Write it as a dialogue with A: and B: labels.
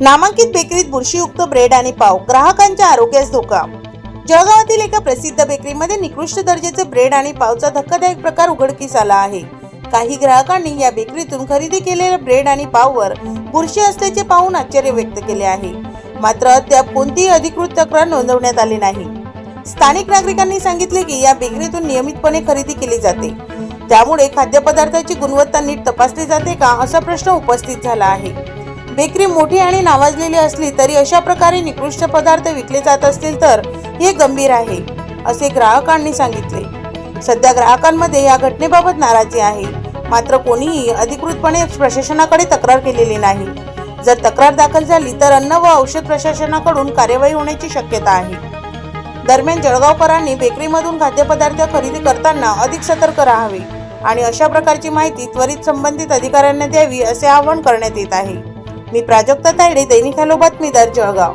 A: नामांकित बेकरीत बुरशीयुक्त ब्रेड आणि पाव. ग्राहकांच्या आरोग्यास धोका. जळगावातील एका प्रसिद्ध बेकरीमध्ये निकृष्ट दर्जाचे ब्रेड आणि पावचा धक्कादायक प्रकार उघडकीस आला आहे. काही ग्राहकांनी या बेकरीतून खरेदी केलेल्या ब्रेड आणि पाववर बुरशी असल्याचे पाहून आश्चर्य व्यक्त केले आहे. मात्र अद्याप कोणतीही अधिकृत तक्रार नोंदवण्यात आली नाही. स्थानिक नागरिकांनी सांगितले की या बेकरीतून नियमितपणे खरेदी केली जाते. त्यामुळे खाद्यपदार्थाची गुणवत्ता नीट तपासली जाते का असा प्रश्न उपस्थित झाला आहे. बेकरी मोठी आणि नावाजलेली असली तरी अशा प्रकारे निकृष्ट पदार्थ विकले जात असतील तर हे गंभीर आहे असे ग्राहकांनी सांगितले. सध्या ग्राहकांमध्ये या घटनेबाबत नाराजी आहे. मात्र कोणीही अधिकृतपणे प्रशासनाकडे तक्रार केलेली नाही. जर तक्रार दाखल झाली तर अन्न व औषध प्रशासनाकडून कार्यवाही होण्याची शक्यता आहे. दरम्यान जळगावकरांनी बेकरीमधून खाद्यपदार्थ खरेदी करताना अधिक सतर्क राहावे आणि अशा प्रकारची माहिती त्वरित संबंधित अधिकाऱ्यांना द्यावी असे आवाहन करण्यात येत आहे. मी प्राजक्ता तायडे दैनिक हॅलो बातमीदार जळगाव